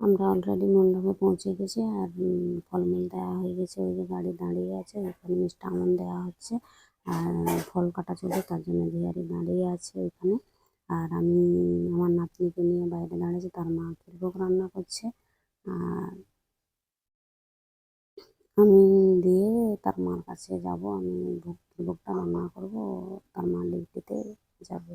আমরা অলরেডি মণ্ডপে পৌঁছে গেছি আর ফলমূল দেওয়া হয়ে গেছে। ওই যে গাড়ি দাঁড়িয়ে আছে ওখানে মিষ্টি দেওয়া হচ্ছে। আর ফল কাটা চলছে, তার জন্য ঝিয়ারি দাঁড়িয়ে আছে ওইখানে। আর আমি, আমার নাতনিকে নিয়ে বাইরে দাঁড়িয়েছি, তার মা ক্ষীরভোগ রান্না করছে। আর আমি দিয়ে তার মার কাছে যাব, আমি ভোগ ক্ষীরভোগটা রান্না করব, তার মা ডিউটিতে যাবে।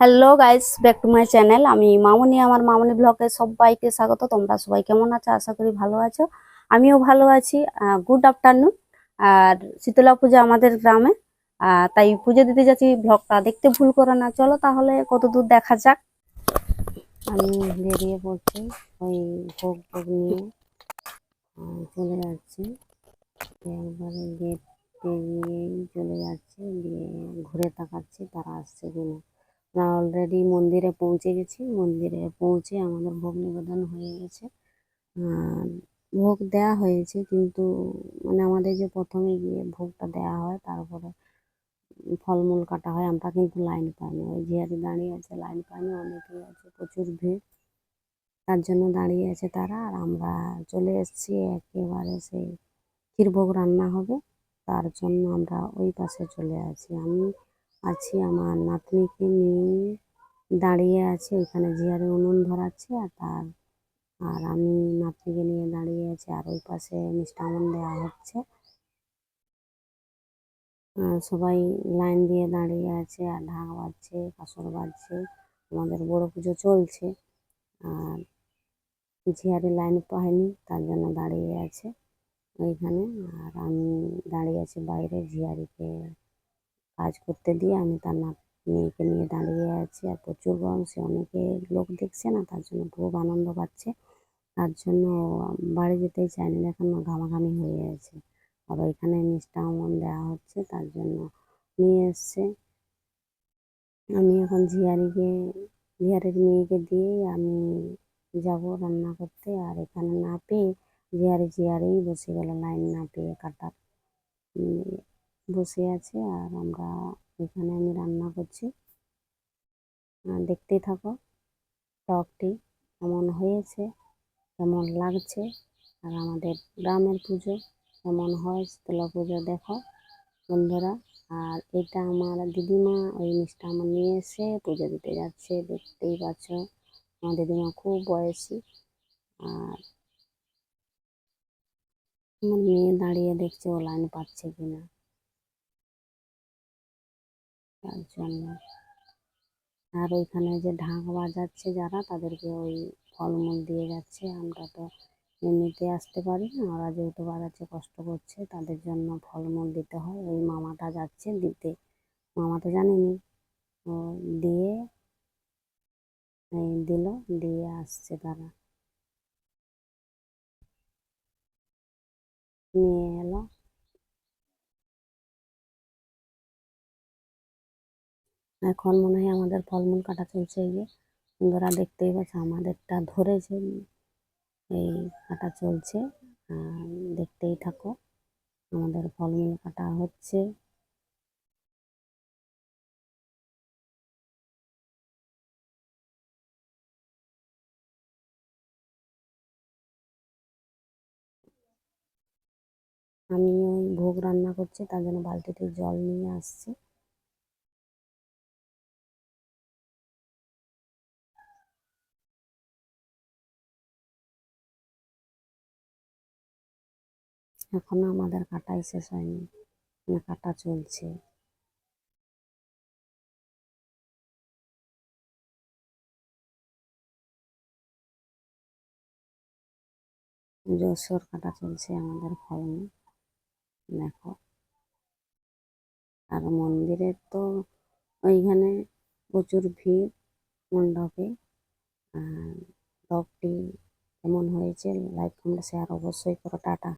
Hello guys back to my channel আমি মামনি, আমার মামনি ব্লগে সবাইকে স্বাগত। তোমরা সবাই কেমন আছো? আশা করি ভালো আছো। আমিও ভালো আছি। গুড আফটারনুন আর শীতলা পূজা আমাদের গ্রামে। তাই পুজো দিতে যাচ্ছি। ব্লগটা দেখতে ভুল করো না। চলো তাহলে কত দূর দেখা যাক। আমি বেরিয়ে পড়ছি ওই ভোগ ভোগ নিয়ে। চলে যাচ্ছি। একবারে গেট পেরিয়েই চলে যাচ্ছে। ঘুরে তাকাচ্ছি তারা আসছে কিনা। আমরা অলরেডি মন্দিরে পৌঁছে গেছি। মন্দিরে পৌঁছে আমাদের ভোগ নিবেদন হয়ে গেছে। ভোগ দেওয়া হয়েছে কিন্তু মানে আমাদের যে প্রথমে গিয়ে ভোগটা দেওয়া হয়, তারপরে ফলমূল কাটা হয়, আমরা কিন্তু লাইন পাইনি। ওই জিয়ারি দাঁড়িয়ে আছে লাইন পাইনি, অনেকেই আছে, প্রচুর ভিড়। তার জন্য দাঁড়িয়ে আছে তারা, আর আমরা চলে এসেছি, একেবারে সেই ক্ষীরভোগ রান্না হবে। তার জন্য আমরা ওই পাশে চলে আছি। আমি আছি, আমার নাতনিকে নিয়ে দাঁড়িয়ে আছে, ওইখানে জিয়ারে উনুন ধরাচ্ছে আর তার, আর আমি নাতনিকে নিয়ে দাঁড়িয়ে আছি, আর ওই পাশে মিষ্টামন দেওয়া হচ্ছে। সবাই লাইন দিয়ে দাঁড়িয়ে আছে, আর ঢাক বাজছে, কাসর বাজছে, আমাদের বড় পুজো চলছে, আর ঝিয়ারি লাইন পায়নি, তার জন্য দাঁড়িয়ে আছে ওইখানে, আর আমি দাঁড়িয়ে আছি বাইরে ঝিয়ারিকে কাজ করতে দিয়ে আমি তার নাত মেয়েকে নিয়ে দাঁড়িয়ে আছি। আর প্রচুর গরম সে অনেকে লোক দেখছে না, তার জন্য খুব আনন্দ পাচ্ছে। তার জন্য বাড়ি যেতেই চায়নি এখন ঘামাঘামি হয়ে আছে। আবার এখানে মিষ্টি আমন দেওয়া হচ্ছে, তার জন্য নিয়ে এসছে। আমি এখন ঝিয়ারিকে, ঝিয়ারির মেয়েকে দিয়েই আমি যাব রান্না করতে। আর এখানে না পেয়ে ঝিয়ারি, ঝিয়ারিই বসে গেল লাইন না পেয়ে কাটার। বসে আছে আর আমরা এখানে আমি রান্না করছি। আর দেখতেই থাকো, টকটি কেমন হয়েছে, কেমন লাগছে, আর আমাদের গ্রামের পুজো কেমন হয় শীতলা পুজো দেখো বন্ধুরা। আর এটা আমার দিদিমা, ওই মিষ্টি আমার নিয়ে এসে পুজো দিতে যাচ্ছে, দেখতেই পাচ্ছ আমার দিদিমা খুব বয়সী। আর আমার মেয়ে দাঁড়িয়ে দেখছে ও লাইন পাচ্ছে কিনা। তার জন্য। আর ওইখানে যে ঢাক বাজাচ্ছে যারা, তাদেরকে ওই ফলমূল দিয়ে যাচ্ছে। আমরা তো এমনিতে আসতে পারি না, ওরা যেহেতু বাজাচ্ছে, কষ্ট করছে, তাদের জন্য ফলমূল দিতে হয়। ওই মামাটা যাচ্ছে দিতে। মামা তো জানেনি। ও দিয়ে দিল, দিয়ে আসছে তারা। নিয়ে এলো। এখন মনে হয় আমাদের ফলমূল কাটা চলছে এই যে। বন্ধুরা দেখতেই পাচ্ছে, আমাদেরটা ধরেছে। এই কাটা চলছে। দেখতেই থাকো, আমাদের ফলমূল কাটা হচ্ছে। আমি ওই ভোগ রান্না করছি, তার জন্য বালতিতে জল নিয়ে আসছি। এখনও আমাদের কাটাই শেষ হয়নি কাটা চলছে। জোরসোর কাটা চলছে আমাদের ফলমূল দেখো। আর মন্দিরের তো ওইখানে প্রচুর ভিড় মণ্ডপে, আর ব্লগটি কেমন হয়েছে লাইক কমেন্ট শেয়ার অবশ্যই করো, টাটা।